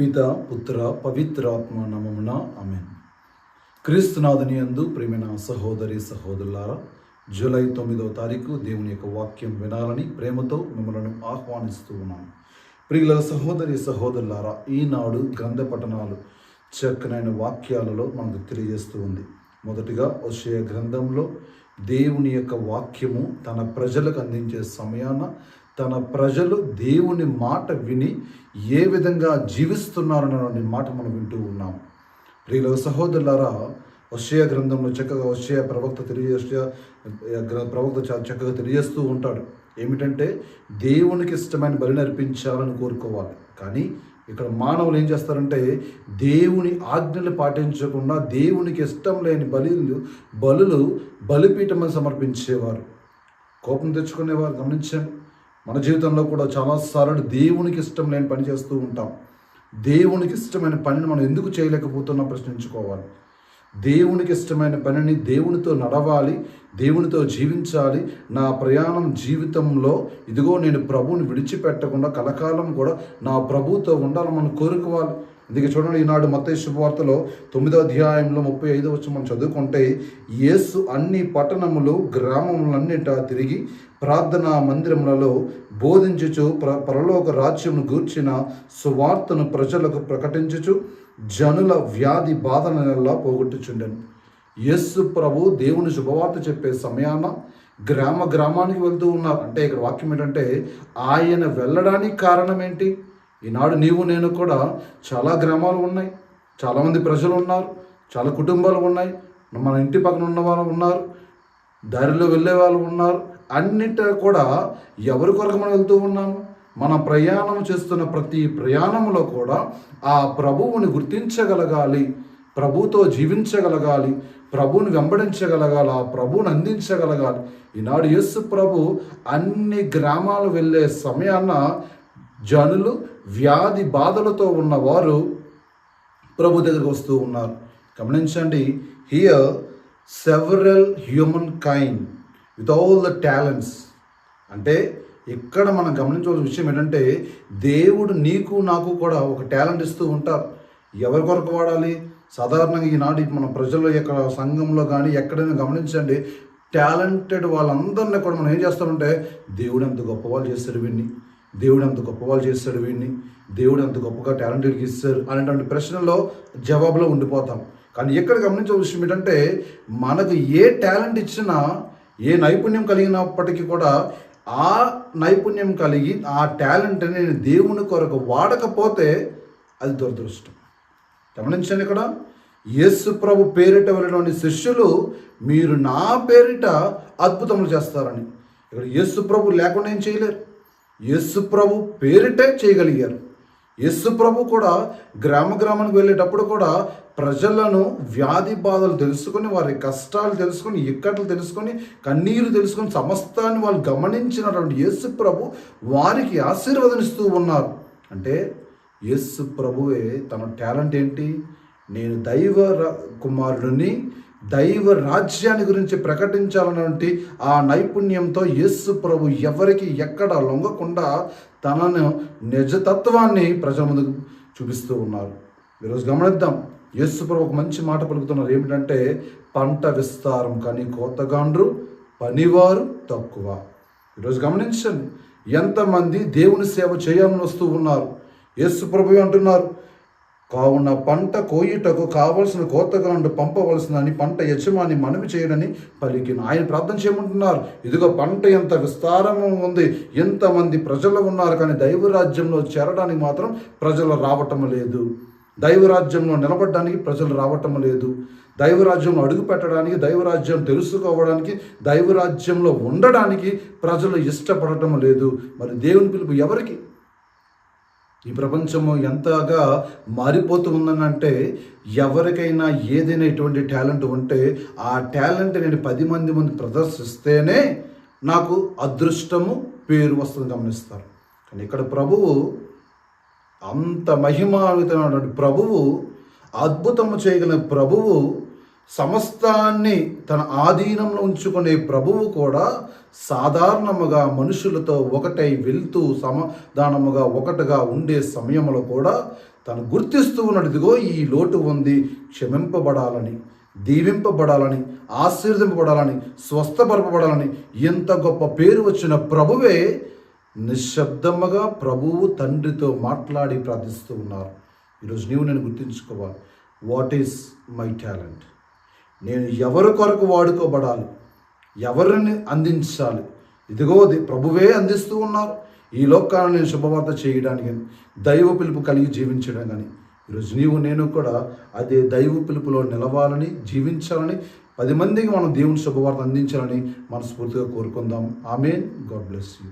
పిత పుత్ర పవిత్రాత్మ నమమున ఆమె క్రీస్తునాథుని యందు ప్రేమైన సహోదరి సహోదరులారా జూలై తొమ్మిదవ తారీఖు దేవుని యొక్క వాక్యం వినాలని ప్రేమతో మిమ్మల్ని ఆహ్వానిస్తూ ఉన్నాను. ప్రియుల సహోదరి సహోదరులారా ఈనాడు గ్రంథ పఠనాలు చక్కనైన వాక్యాలలో మనకు తెలియజేస్తూ ఉంది. మొదటిగా వచ్చే గ్రంథంలో దేవుని యొక్క వాక్యము తన ప్రజలకు అందించే సమయాన తన ప్రజలు దేవుని మాట విని ఏ విధంగా జీవిస్తున్నారనే మాట మనం వింటూ ఉన్నాం. ప్రియుల సహోదరులారా వశ్య గ్రంథంలో చక్కగా వశ్య ప్రవక్త తెలియజేస్తే ప్రవక్త చాలా చక్కగా తెలియజేస్తూ ఉంటాడు. ఏమిటంటే దేవునికి ఇష్టమైన బలి అర్పించాలని కోరుకోవాలి. కానీ ఇక్కడ మానవులు ఏం చేస్తారంటే దేవుని ఆజ్ఞలు పాటించకుండా దేవునికి ఇష్టం లేని బలులు బలులు బలిపీఠమని సమర్పించేవారు. కోపం తెచ్చుకునేవారు గమనించాను మన జీవితంలో కూడా చాలాసార్లు దేవునికి ఇష్టం లేని పని చేస్తూ ఉంటాం. దేవునికి ఇష్టమైన పనిని మనం ఎందుకు చేయలేకపోతున్నాం ప్రశ్నించుకోవాలి. దేవునికి ఇష్టమైన పనిని దేవునితో నడవాలి దేవునితో జీవించాలి. నా ప్రయాణం జీవితంలో ఇదిగో నేను ప్రభువుని విడిచిపెట్టకుండా కలకాలం కూడా నా ప్రభువుతో ఉండాలని మనం కోరుకోవాలి. అందుకే చూడండి ఈనాడు మత శుభవార్తలో తొమ్మిదో అధ్యాయంలో ముప్పై ఐదో వచ్చి మనం చదువుకుంటే యేసు అన్ని పట్టణములు గ్రామములన్నిట తిరిగి ప్రార్థనా మందిరములలో బోధించుచు ప్ర పరలోక రాజ్యమును గూర్చిన సువార్తను ప్రజలకు ప్రకటించుచు జనుల వ్యాధి బాధనలా పోగొట్టుచుండెను. యేసు ప్రభు దేవుని శుభవార్త చెప్పే సమయాన గ్రామ గ్రామానికి వెళ్తూ ఉన్నారు. అంటే ఇక్కడ వాక్యం ఏంటంటే ఆయన వెళ్ళడానికి కారణం ఏంటి ఈనాడు నీవు నేను కూడా చాలా గ్రామాలు ఉన్నాయి. చాలామంది ప్రజలు ఉన్నారు. చాలా కుటుంబాలు ఉన్నాయి. మన ఇంటి పక్కన ఉన్న వాళ్ళు ఉన్నారు. దారిలో వెళ్ళే వాళ్ళు ఉన్నారు. అన్నిట కూడా ఎవరి కొరకు మనం వెళ్తూ ఉన్నాము? మన ప్రయాణం చేస్తున్న ప్రతి ప్రయాణంలో కూడా ఆ ప్రభువుని గుర్తించగలగాలి. ప్రభుతో జీవించగలగాలి. ప్రభువుని వెంబడించగలగాలి. ఆ ప్రభువుని అందించగలగాలి. ఈనాడు యేసు ప్రభు అన్ని గ్రామాలు వెళ్ళే సమయాన జనులు వ్యాధి బాధలతో ఉన్నవారు ప్రభు దగ్గరకు వస్తూ ఉన్నారు. గమనించండి here several human kind with all the talents అంటే ఇక్కడ మనం గమనించవలసిన విషయం ఏంటంటే దేవుడు నీకు నాకు కూడా ఒక టాలెంట్ ఇస్తూ ఉంటారు. ఎవరి కొరకు వాడాలి? సాధారణంగా ఈనాటి మన ప్రజల యొక్క సంఘంలో కానీ ఎక్కడైనా గమనించండి టాలెంటెడ్ వాళ్ళందరినీ కూడా మనం ఏం చేస్తామంటే దేవుడు ఎంత గొప్ప వాళ్ళు చేస్తారు వీడిని. దేవుడు అంత గొప్పవాళ్ళు చేస్తాడు వీడిని. దేవుడు అంత గొప్పగా టాలెంటెడ్కి ఇస్తారు అనేటువంటి ప్రశ్నలో జవాబులో ఉండిపోతాం. కానీ ఎక్కడ గమనించే విషయం ఏంటంటే మనకు ఏ టాలెంట్ ఇచ్చినా ఏ నైపుణ్యం కలిగినప్పటికీ కూడా ఆ నైపుణ్యం కలిగి ఆ టాలెంట్ నేను దేవుని కొరకు వాడకపోతే అది దురదృష్టం. గమనించండి ఇక్కడ యేసు ప్రభు పేరిట వెళ్ళినటువంటి శిష్యులు మీరు నా పేరిట అద్భుతములు చేస్తారని. ఇక్కడ యేసు ప్రభు లేకుండా ఏం చేయలేరు. యేసుప్రభు పేరిటే చేయగలిగారు. యేసుప్రభు కూడా గ్రామ గ్రామానికి వెళ్ళేటప్పుడు కూడా ప్రజలను వ్యాధి బాధలు తెలుసుకొని వారి కష్టాలు తెలుసుకొని ఇక్కట్లు తెలుసుకొని కన్నీరు తెలుసుకొని సమస్తాన్ని వాళ్ళు గమనించినటువంటి యేసు ప్రభు వారికి ఆశీర్వదనిస్తూ ఉన్నారు. అంటే యేసు ప్రభువే తన టాలెంట్ ఏంటి? నేను దైవ కుమారుడిని దైవ రాజ్యాన్ని గురించి ప్రకటించాలన్నటువంటి ఆ నైపుణ్యంతో యేసు ప్రభు ఎవరికి ఎక్కడ లొంగకుండా తనను నిజతత్వాన్ని ప్రజల ముందుకు చూపిస్తూ ఉన్నారు. ఈరోజు గమనిద్దాం. యేసు ప్రభు ఒక మంచి మాట పలుకుతున్నారు. ఏమిటంటే పంట విస్తారం కానీ కోతగాండ్రు పనివారు తక్కువ. ఈరోజు గమనించండి. ఎంతమంది దేవుని సేవ చేయాలని వస్తూ ఉన్నారు. యేసు ప్రభు అంటున్నారు కావున పంట కోయుటకు కావలసిన కోతగాండు పంపవలసిందని పంట యజమాని మనవి చేయడని పలికిన. ఆయన ప్రార్థన చేయమంటున్నారు. ఇదిగో పంట ఎంత విస్తారము ఉంది. ఎంతమంది ప్రజలు ఉన్నారు కానీ దైవరాజ్యంలో చేరడానికి మాత్రం ప్రజలు రావటం లేదు. దైవరాజ్యంలో నిలబడడానికి ప్రజలు రావటం లేదు. దైవరాజ్యంలో అడుగు పెట్టడానికి దైవరాజ్యం తెలుసుకోవడానికి దైవరాజ్యంలో ఉండడానికి ప్రజలు ఇష్టపడటం లేదు. మరి దేవుని పిలుపు ఎవరికి? ఈ ప్రపంచము ఎంతగా మారిపోతూ ఉందనంటే ఎవరికైనా ఏదైనా ఇటువంటి టాలెంట్ ఉంటే ఆ టాలెంట్ నేను పది మంది ముందు ప్రదర్శిస్తేనే నాకు అదృష్టము పేరు వస్తుంది గమనిస్తారు. కానీ ఇక్కడ ప్రభువు అంత మహిమాన్వితమైనటువంటి ప్రభువు అద్భుతము చేయగలిగిన ప్రభువు సమస్తాన్ని తన ఆధీనంలో ఉంచుకునే ప్రభువు కూడా సాధారణముగా మనుషులతో ఒకటై వెళ్తూ సమాధానముగా ఒకటిగా ఉండే సమయంలో కూడా తను గుర్తిస్తూ ఉన్నదిగో ఈ లోటు ఉంది క్షమింపబడాలని దీవింపబడాలని ఆశీర్దింపబడాలని స్వస్థపరపబడాలని ఎంత గొప్ప పేరు వచ్చిన ప్రభువే నిశ్శబ్దముగా ప్రభువు తండ్రితో మాట్లాడి ప్రార్థిస్తూ ఉన్నారు. ఈరోజు నీవు నేను గుర్తించుకోవాలి. What is my talent? నేను ఎవరి కొరకు వాడుకోబడాలి? ఎవరిని అందించాలి? ఇదిగో ప్రభువే అందిస్తూ ఉన్నారు. ఈ లోకాన్ని నేను శుభవార్త చేయడానికి కానీ దైవ పిలుపు కలిగి జీవించడం కానీ. ఈరోజు నీవు నేను కూడా అదే దైవ పిలుపులో నిలవాలని జీవించాలని పది మందికి మనం దేవుని శుభవార్త అందించాలని మనస్ఫూర్తిగా కోరుకుందాం. ఆమె గాడ్ బ్లెస్ యూ.